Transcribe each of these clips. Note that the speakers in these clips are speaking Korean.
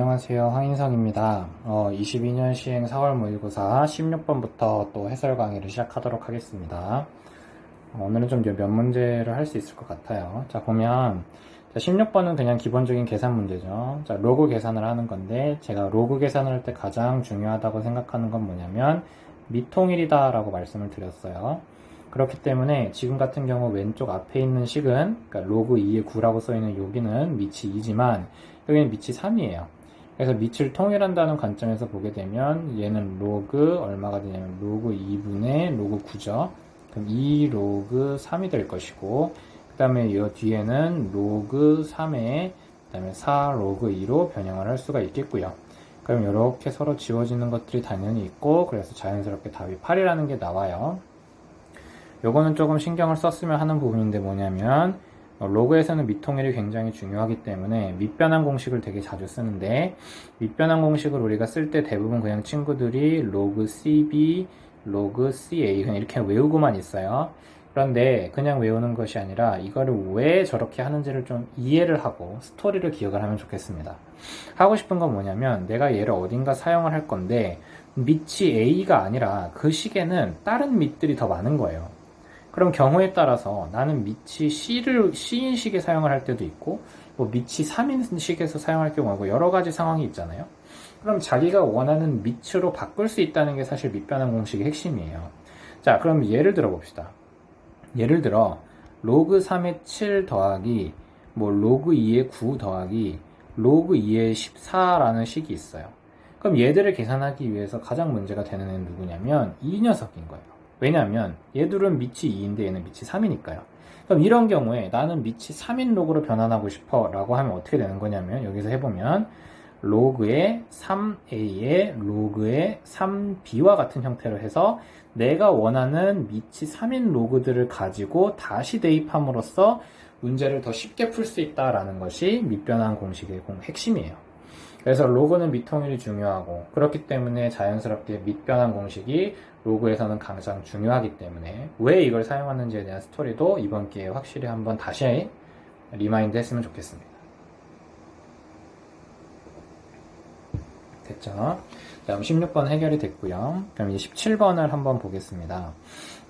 안녕하세요. 황인성입니다. 어, 22년 시행 4월 모의고사 16번부터 또 해설 강의를 시작하도록 하겠습니다. 어, 오늘은 좀 몇 문제를 할 수 있을 것 같아요. 자, 보면, 자, 16번은 그냥 기본적인 계산 문제죠. 자, 로그 계산을 하는 건데, 제가 로그 계산을 할 때 가장 중요하다고 생각하는 건 뭐냐면, 미통일이다 라고 말씀을 드렸어요. 그렇기 때문에 지금 같은 경우 왼쪽 앞에 있는 식은 그러니까 로그 2의 9라고 써있는 여기는 밑이 2지만 여기는 밑이 3이에요. 그래서 밑을 통일한다는 관점에서 보게 되면 얘는 로그 얼마가 되냐면 로그 2분의 로그 9죠. 그럼 2 로그 3이 될 것이고 그 다음에 이 뒤에는 로그 3에 그 다음에 4 로그 2로 변형을 할 수가 있겠고요. 그럼 이렇게 서로 지워지는 것들이 당연히 있고 그래서 자연스럽게 답이 8이라는 게 나와요. 요거는 조금 신경을 썼으면 하는 부분인데 뭐냐면 어, 로그에서는 밑통일이 굉장히 중요하기 때문에 밑변환 공식을 되게 자주 쓰는데 밑변환 공식을 우리가 쓸 때 대부분 그냥 친구들이 로그 CB, 로그 CA 그냥 이렇게 외우고만 있어요. 그런데 그냥 외우는 것이 아니라 이거를 왜 저렇게 하는지를 좀 이해를 하고 스토리를 기억을 하면 좋겠습니다. 하고 싶은 건 뭐냐면 내가 얘를 어딘가 사용을 할 건데 밑이 A가 아니라 그 식에는 다른 밑들이 더 많은 거예요. 그럼 경우에 따라서 나는 밑이 C를 C인 식에 사용을 할 때도 있고 뭐 밑이 3인 식에서 사용할 경우고 여러 가지 상황이 있잖아요. 그럼 자기가 원하는 밑으로 바꿀 수 있다는 게 사실 밑변환 공식의 핵심이에요. 자, 그럼 예를 들어 봅시다. 예를 들어 로그 3의 7 더하기 뭐 로그 2의 9 더하기 로그 2의 14라는 식이 있어요. 그럼 얘들을 계산하기 위해서 가장 문제가 되는 애는 누구냐면 이 녀석인 거예요. 왜냐하면 얘들은 밑이 2인데 얘는 밑이 3이니까요. 그럼 이런 경우에 나는 밑이 3인 로그로 변환하고 싶어 라고 하면 어떻게 되는 거냐면 여기서 해보면 로그의 3a의 로그의 3b와 같은 형태로 해서 내가 원하는 밑이 3인 로그들을 가지고 다시 대입함으로써 문제를 더 쉽게 풀 수 있다라는 것이 밑변환 공식의 핵심이에요. 그래서 로그는 밑통일이 중요하고 그렇기 때문에 자연스럽게 밑변환 공식이 로그에서는 가장 중요하기 때문에 왜 이걸 사용하는지에 대한 스토리도 이번 기회에 확실히 한번 다시 리마인드 했으면 좋겠습니다. 됐죠? 다음 16번 해결이 됐고요. 그럼 이제 17번을 한번 보겠습니다.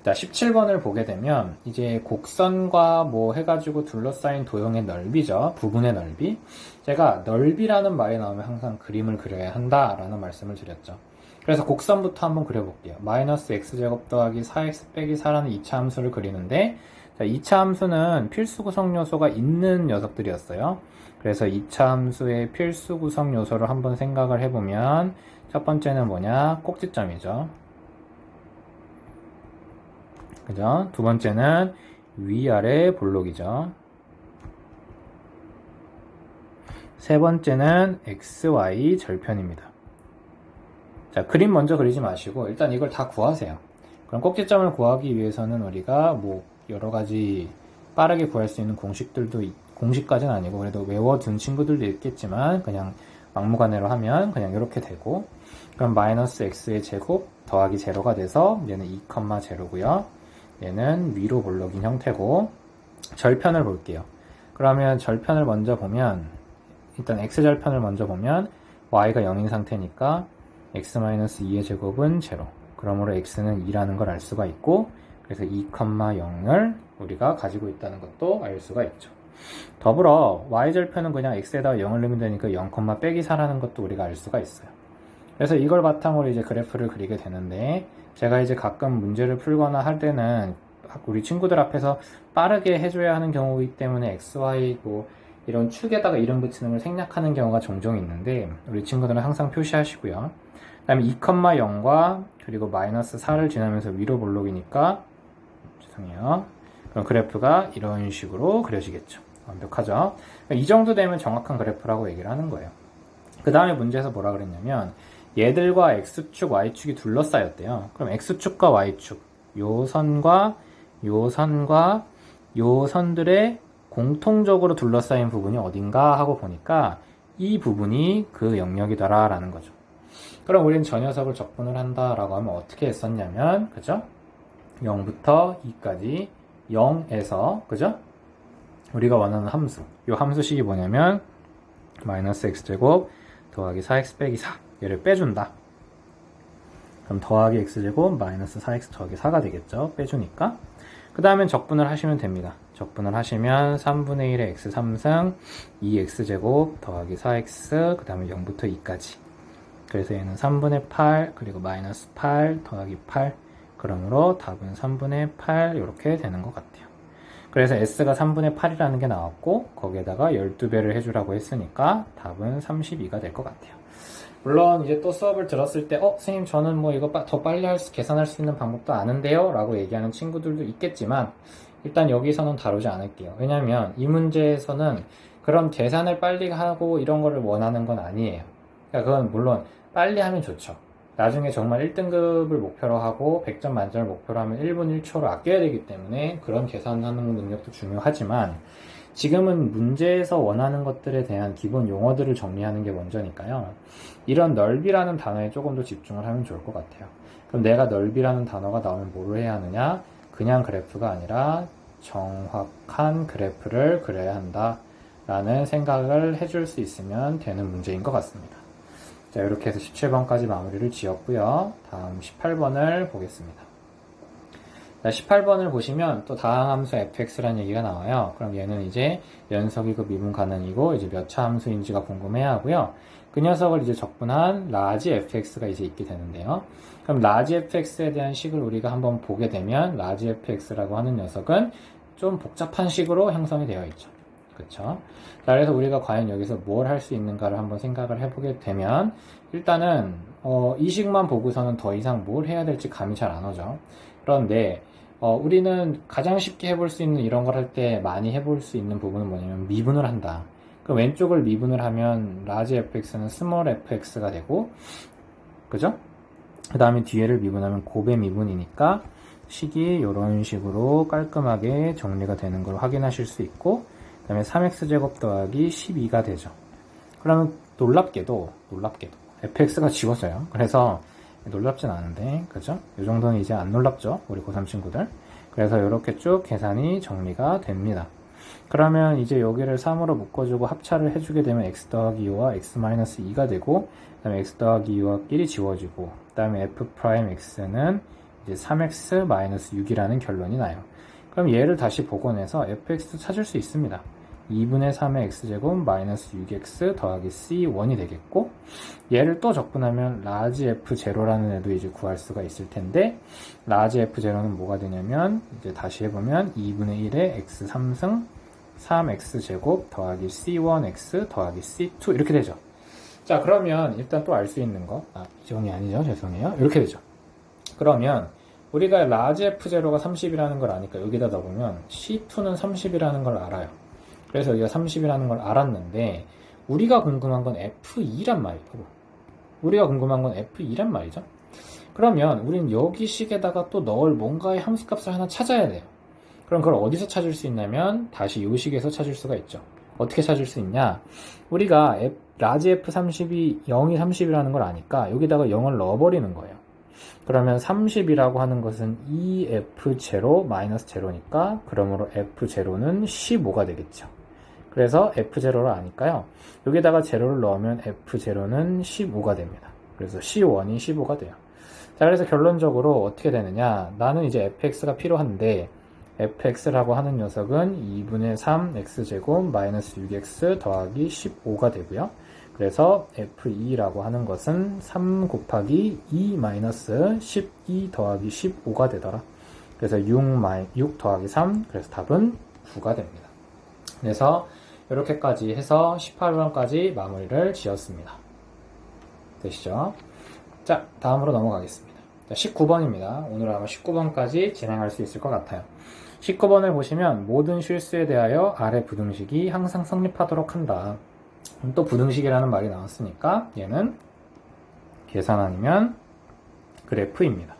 자, 17번을 보게 되면 이제 곡선과 뭐 해가지고 둘러싸인 도형의 넓이죠. 부분의 넓이. 제가 넓이라는 말이 나오면 항상 그림을 그려야 한다라는 말씀을 드렸죠. 그래서 곡선부터 한번 그려볼게요. 마이너스 x제곱 더하기 4x 빼기 4라는 2차 함수를 그리는데 자, 2차 함수는 필수 구성 요소가 있는 녀석들이었어요. 그래서 2차 함수의 필수 구성 요소를 한번 생각을 해보면 첫 번째는 뭐냐? 꼭지점이죠. 그죠? 두 번째는 위아래 볼록이죠. 세 번째는 XY 절편입니다. 자, 그림 먼저 그리지 마시고 일단 이걸 다 구하세요. 그럼 꼭지점을 구하기 위해서는 우리가 뭐 여러 가지 빠르게 구할 수 있는 공식들도 공식까지는 아니고 그래도 외워둔 친구들도 있겠지만 그냥 막무가내로 하면 그냥 이렇게 되고 그럼 마이너스 x의 제곱 더하기 제로가 돼서 얘는 2,0고요. 얘는 위로 볼록인 형태고 절편을 볼게요. 그러면 절편을 먼저 보면 일단 x절편을 먼저 보면 y가 0인 상태니까 x-2의 제곱은 제로. 그러므로 x는 2라는 걸 알 수가 있고 그래서 2,0을 우리가 가지고 있다는 것도 알 수가 있죠. 더불어 y절편은 그냥 x에다가 0을 넣으면 되니까 0, 빼기 4라는 것도 우리가 알 수가 있어요. 그래서 이걸 바탕으로 이제 그래프를 그리게 되는데 제가 이제 가끔 문제를 풀거나 할 때는 우리 친구들 앞에서 빠르게 해줘야 하는 경우이기 때문에 xy 뭐 이런 축에다가 이름 붙이는 걸 생략하는 경우가 종종 있는데 우리 친구들은 항상 표시하시고요. 그 다음에 2,0과 그리고 마이너스 4를 지나면서 위로 볼록이니까 죄송해요. 그럼 그래프가 이런 식으로 그려지겠죠. 완벽하죠? 이 정도 되면 정확한 그래프라고 얘기를 하는 거예요. 그 다음에 문제에서 뭐라 그랬냐면 얘들과 x축, y축이 둘러싸였대요. 그럼 x축과 y축, 요 선과 요 선과 요 선들의 공통적으로 둘러싸인 부분이 어딘가 하고 보니까 이 부분이 그 영역이더라 라는 거죠. 그럼 우리는 저 녀석을 적분을 한다라고 하면 어떻게 했었냐면 그죠? 0부터 2까지 0에서 그죠? 우리가 원하는 함수 이 함수식이 뭐냐면 마이너스 x제곱 더하기 4x 빼기 4 얘를 빼준다. 그럼 더하기 x제곱 마이너스 4x 더하기 4가 되겠죠. 빼주니까. 그 다음엔 적분을 하시면 됩니다. 적분을 하시면 3분의 1의 x 3승 2x제곱 더하기 4x 그 다음에 0부터 2까지 그래서 얘는 3분의 8 그리고 마이너스 8 더하기 8 그러므로 답은 3분의 8 이렇게 되는 것 같아요. 그래서 s가 3분의 8이라는 게 나왔고 거기에다가 12배를 해주라고 했으니까 답은 32가 될 것 같아요. 물론 이제 또 수업을 들었을 때 어? 선생님 저는 뭐 이거 빠- 더 빨리 할 수, 계산할 수 있는 방법도 아는데요? 라고 얘기하는 친구들도 있겠지만 일단 여기서는 다루지 않을게요. 왜냐면 이 문제에서는 그런 계산을 빨리 하고 이런 거를 원하는 건 아니에요. 그러니까 그건 물론 빨리 하면 좋죠. 나중에 정말 1등급을 목표로 하고 100점 만점을 목표로 하면 1분 1초를 아껴야 되기 때문에 그런 계산하는 능력도 중요하지만 지금은 문제에서 원하는 것들에 대한 기본 용어들을 정리하는 게 먼저니까요. 이런 넓이라는 단어에 조금 더 집중을 하면 좋을 것 같아요. 그럼 내가 넓이라는 단어가 나오면 뭐를 해야 하느냐? 그냥 그래프가 아니라 정확한 그래프를 그려야 한다. 라는 생각을 해줄 수 있으면 되는 문제인 것 같습니다. 자, 이렇게 해서 17번까지 마무리를 지었고요. 다음 18번을 보겠습니다. 자, 18번을 보시면 또 다항함수 fx라는 얘기가 나와요. 그럼 얘는 이제 연속이고 미분 가능이고 이제 몇 차 함수인지가 궁금해야 하고요. 그 녀석을 이제 적분한 라지 fx가 이제 있게 되는데요. 그럼 라지 fx에 대한 식을 우리가 한번 보게 되면 라지 fx라고 하는 녀석은 좀 복잡한 식으로 형성이 되어 있죠. 자, 그래서 우리가 과연 여기서 뭘 할 수 있는가를 한번 생각을 해보게 되면 일단은 어, 이 식만 보고서는 더 이상 뭘 해야 될지 감이 잘 안 오죠. 그런데 어, 우리는 가장 쉽게 해볼 수 있는 이런 걸 할 때 많이 해볼 수 있는 부분은 뭐냐면 미분을 한다. 그 왼쪽을 미분을 하면 라지 fx는 스몰 fx가 되고 그죠? 그 다음에 뒤에를 미분하면 곱의 미분이니까 식이 이런 식으로 깔끔하게 정리가 되는 걸 확인하실 수 있고 그 다음에 3x제곱 더하기 12가 되죠. 그러면 놀랍게도 놀랍게도 fx가 지워져요. 그래서 놀랍진 않은데 그죠? 이 정도는 이제 안 놀랍죠? 우리 고3 친구들. 그래서 이렇게 쭉 계산이 정리가 됩니다. 그러면 이제 여기를 3으로 묶어주고 합차를 해주게 되면 x 더하기 2와 x 마이너스 2가 되고 그 다음에 x 더하기 2와 끼리 지워지고 그 다음에 f 프라임 x는 이제 3x 마이너스 6이라는 결론이 나요. 그럼 얘를 다시 복원해서 fx 찾을 수 있습니다. 2분의 3의 x제곱 마이너스 6x 더하기 c1이 되겠고 얘를 또 적분하면 라지 f0라는 애도 이제 구할 수가 있을 텐데 라지 f0는 뭐가 되냐면 이제 다시 해보면 2분의 1의 x 3승 3x제곱 더하기 c1x 더하기 c2 이렇게 되죠. 자 그러면 일단 또 알 수 있는 거, 아, 이 정이 아니죠. 죄송해요. 이렇게 되죠. 그러면 우리가 라지 f0가 30이라는 걸 아니까 여기다 넣으면 c2는 30이라는 걸 알아요. 그래서 여기가 30이라는 걸 알았는데 우리가 궁금한 건 f2란 말이고 우리가 궁금한 건 f2란 말이죠. 그러면 우리는 여기 식에다가 또 넣을 뭔가의 함수값을 하나 찾아야 돼요. 그럼 그걸 어디서 찾을 수 있냐면 다시 이 식에서 찾을 수가 있죠. 어떻게 찾을 수 있냐? 우리가 F, 라지 F30이 0이 30이라는 걸 아니까 여기다가 0을 넣어버리는 거예요. 그러면 30이라고 하는 것은 2F0 마이너스 0니까 그러므로 F0는 15가 되겠죠. 그래서 F0를 아니까요. 여기다가 0를 넣으면 F0는 15가 됩니다. 그래서 C1이 15가 돼요. 자, 그래서 결론적으로 어떻게 되느냐. 나는 이제 fx가 필요한데, fx라고 하는 녀석은 2분의 3 x제곱 마이너스 6x 더하기 15가 되고요. 그래서 f2라고 하는 것은 3 곱하기 2 마이너스 12 더하기 15가 되더라. 그래서 6, 마이, 6 더하기 3, 그래서 답은 9가 됩니다. 그래서 이렇게까지 해서 18번까지 마무리를 지었습니다. 되시죠? 자, 다음으로 넘어가겠습니다. 자, 19번입니다. 오늘 아마 19번까지 진행할 수 있을 것 같아요. 19번을 보시면 모든 실수에 대하여 아래 부등식이 항상 성립하도록 한다. 또 부등식이라는 말이 나왔으니까 얘는 계산 아니면 그래프입니다.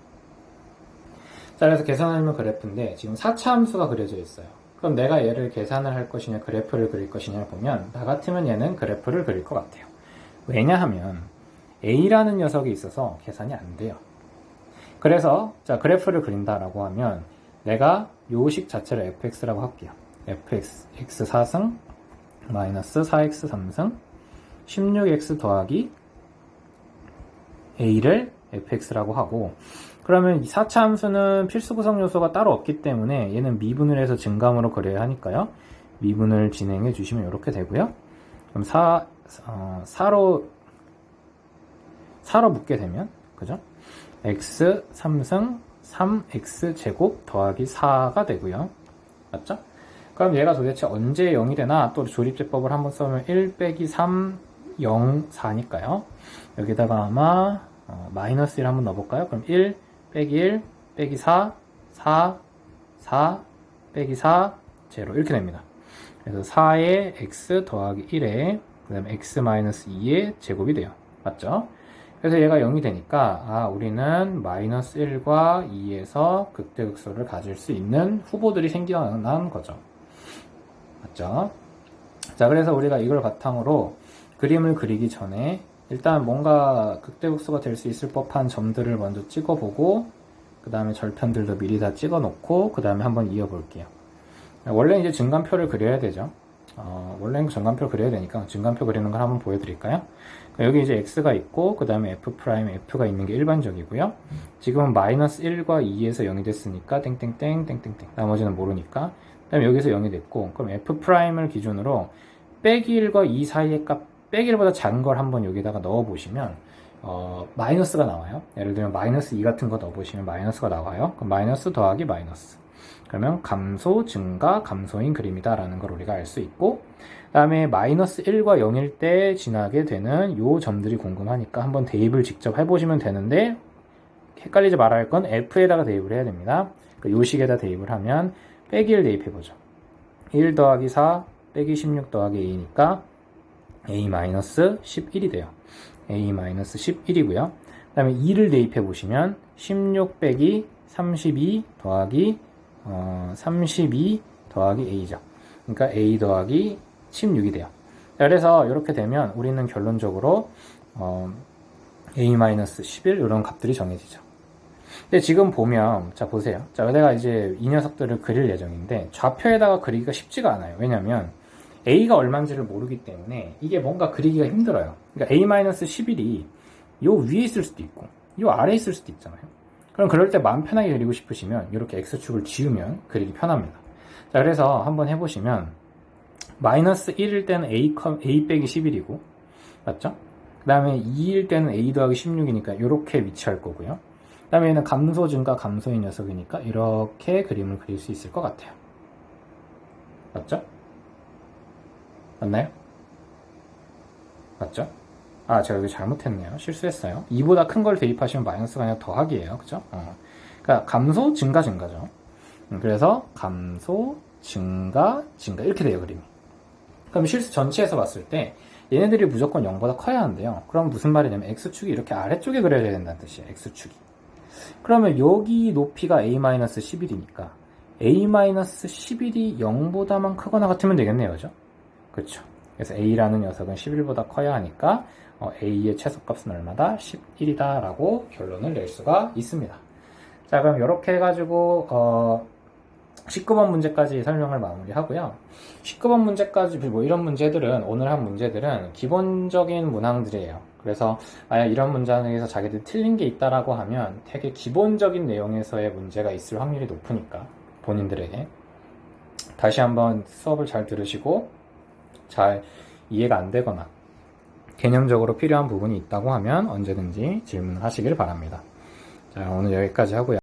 자, 그래서 계산 아니면 그래프인데 지금 4차 함수가 그려져 있어요. 그럼 내가 얘를 계산을 할 것이냐 그래프를 그릴 것이냐 보면 나 같으면 얘는 그래프를 그릴 것 같아요. 왜냐하면 A라는 녀석이 있어서 계산이 안 돼요. 그래서 자 그래프를 그린다라고 하면 내가 요식 자체를 fx라고 할게요. fx x 4승 마이너스 4x 3승 16x 더하기 a를 fx라고 하고 그러면 이 4차 함수는 필수 구성 요소가 따로 없기 때문에 얘는 미분을 해서 증감으로 그려야 하니까요. 미분을 진행해 주시면 이렇게 되고요. 그럼 4, 어, 4로 4로 묶게 되면 그죠? x 3승 3x 제곱 더하기 4가 되고요. 맞죠? 그럼 얘가 도대체 언제 0이 되나 또 조립제법을 한번 써면 1 빼기 3 0 4니까요. 여기다가 아마 어, 마이너스 1 한번 넣어볼까요? 그럼 1 빼기 1 빼기 4 4 4 빼기 4 제로 이렇게 됩니다. 그래서 4의 x 더하기 1에 그 다음에 x 마이너스 2의 제곱이 돼요. 맞죠? 그래서 얘가 0이 되니까 아 우리는 마이너스 1과 2에서 극대극소를 가질 수 있는 후보들이 생겨난 거죠. 맞죠? 자 그래서 우리가 이걸 바탕으로 그림을 그리기 전에 일단 뭔가 극대극소가 될 수 있을 법한 점들을 먼저 찍어보고 그 다음에 절편들도 미리 다 찍어놓고 그 다음에 한번 이어볼게요. 원래 이제 증간표를 그려야 되죠. 어, 원래는 증간표를 그려야 되니까 증간표 그리는 걸 한번 보여드릴까요? 여기 이제 x가 있고 그 다음에 f 프라임 f가 있는 게 일반적이고요. 지금은 마이너스 1과 2에서 0이 됐으니까 땡땡땡 땡땡땡 나머지는 모르니까 그 다음에 여기서 0이 됐고 그럼 f 프라임을 기준으로 빼기 1과 2 사이의 값 빼기 1보다 작은 걸 한번 여기다가 넣어 보시면 어, 마이너스가 나와요. 예를 들면 마이너스 2 같은 거 넣어 보시면 마이너스가 나와요. 그럼 마이너스 더하기 마이너스 그러면 감소, 증가, 감소인 그림이다라는 걸 우리가 알 수 있고 그 다음에 마이너스 1과 0일 때 지나게 되는 요 점들이 궁금하니까 한번 대입을 직접 해보시면 되는데 헷갈리지 말아야 할 건 F에다가 대입을 해야 됩니다. 그 요식에다 대입을 하면 빼기를 대입해보죠. 1 더하기 4 빼기 16 더하기 A니까 A 마이너스 11이 돼요. A 마이너스 11이고요. 그 다음에 2를 대입해 보시면 16 빼기 32 더하기 어, 32 더하기 A죠. 그러니까 A 더하기 16이 돼요. 자, 그래서 이렇게 되면 우리는 결론적으로 어, A-11 이런 값들이 정해지죠. 근데 지금 보면 자 보세요. 자 내가 이제 이 녀석들을 그릴 예정인데 좌표에다가 그리기가 쉽지가 않아요. 왜냐면 A가 얼마인지를 모르기 때문에 이게 뭔가 그리기가 힘들어요. 그러니까 A-11이 요 위에 있을 수도 있고 요 아래에 있을 수도 있잖아요. 그럼 그럴 때 마음 편하게 그리고 싶으시면 이렇게 X축을 지우면 그리기 편합니다. 자 그래서 한번 해보시면 마이너스 1일 때는 A, A 빼기 11이고 맞죠? 그 다음에 2일 때는 A 더하기 16이니까 이렇게 위치할 거고요. 그 다음에 얘는 감소 증가 감소인 녀석이니까 이렇게 그림을 그릴 수 있을 것 같아요. 맞죠? 맞나요? 맞죠? 아, 제가 여기 잘못했네요. 실수했어요. 2보다 큰 걸 대입하시면 마이너스가 아니라 더하기예요. 그죠? 어. 그러니까 감소, 증가, 증가죠. 음, 그래서 감소, 증가, 증가 이렇게 돼요, 그림이. 그럼 실수 전체에서 봤을 때 얘네들이 무조건 0보다 커야 하는데요. 그럼 무슨 말이냐면 x축이 이렇게 아래쪽에 그려져야 된다는 뜻이에요. x축이. 그러면 여기 높이가 a-11이니까 a-11이 0보다만 크거나 같으면 되겠네요. 그죠? 그렇죠. 그래서 a라는 녀석은 11보다 커야 하니까 어, a의 최소값은 얼마다? 11이다 라고 결론을 낼 수가 있습니다. 자 그럼 이렇게 해가지고 어, 19번 문제까지 설명을 마무리하고요. 19번 문제까지 뭐 이런 문제들은 오늘 한 문제들은 기본적인 문항들이에요. 그래서 만약 이런 문장에서 자기들 틀린 게 있다라고 하면 되게 기본적인 내용에서의 문제가 있을 확률이 높으니까 본인들에게 다시 한번 수업을 잘 들으시고 잘 이해가 안 되거나 개념적으로 필요한 부분이 있다고 하면 언제든지 질문을 하시길 바랍니다. 자, 오늘 여기까지 하고요.